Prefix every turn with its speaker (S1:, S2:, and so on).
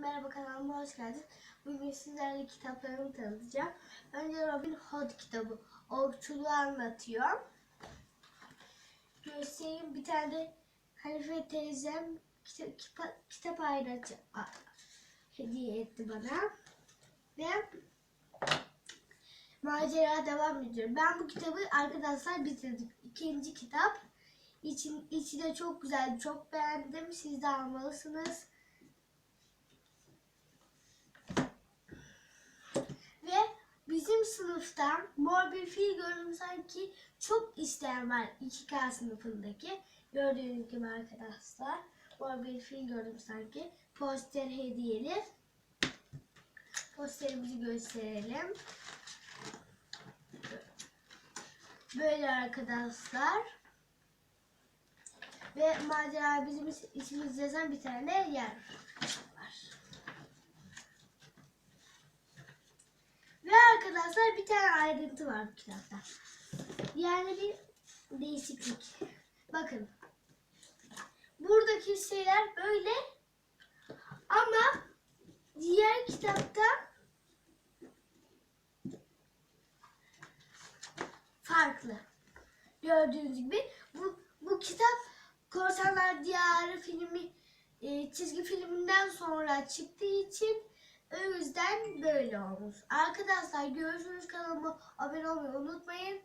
S1: merhaba kanalıma hoş geldiniz. Bugün sizlerle kitaplarımı tanıtacağım. Önce Robin Hood kitabı. Okçuluğu anlatıyor. Göstereyim bir tane de Halife teyzem kitap, kitap, ayracı hediye etti bana. Ve macera devam ediyor. Ben bu kitabı arkadaşlar bitirdim. İkinci kitap. İçin, içi de çok güzel, çok beğendim. Siz de almalısınız. Ve bizim sınıftan mor bir fil gördüm sanki çok isteyen var 2K sınıfındaki. Gördüğünüz gibi arkadaşlar. Mor bir fil gördüm sanki. Poster hediyeli. Posterimizi gösterelim. Böyle arkadaşlar. Ve macera bizim ismimiz yazan bir tane yer var. Ve arkadaşlar bir tane ayrıntı var bu kitapta. Yani bir değişiklik. Bakın. Buradaki şeyler böyle ama diğer kitapta farklı. Gördüğünüz gibi bu bu kitap Korsanlar Diyarı filmi e, çizgi filminden sonra çıktığı için o yüzden böyle olmuş. Arkadaşlar görüşürüz kanalıma abone olmayı unutmayın.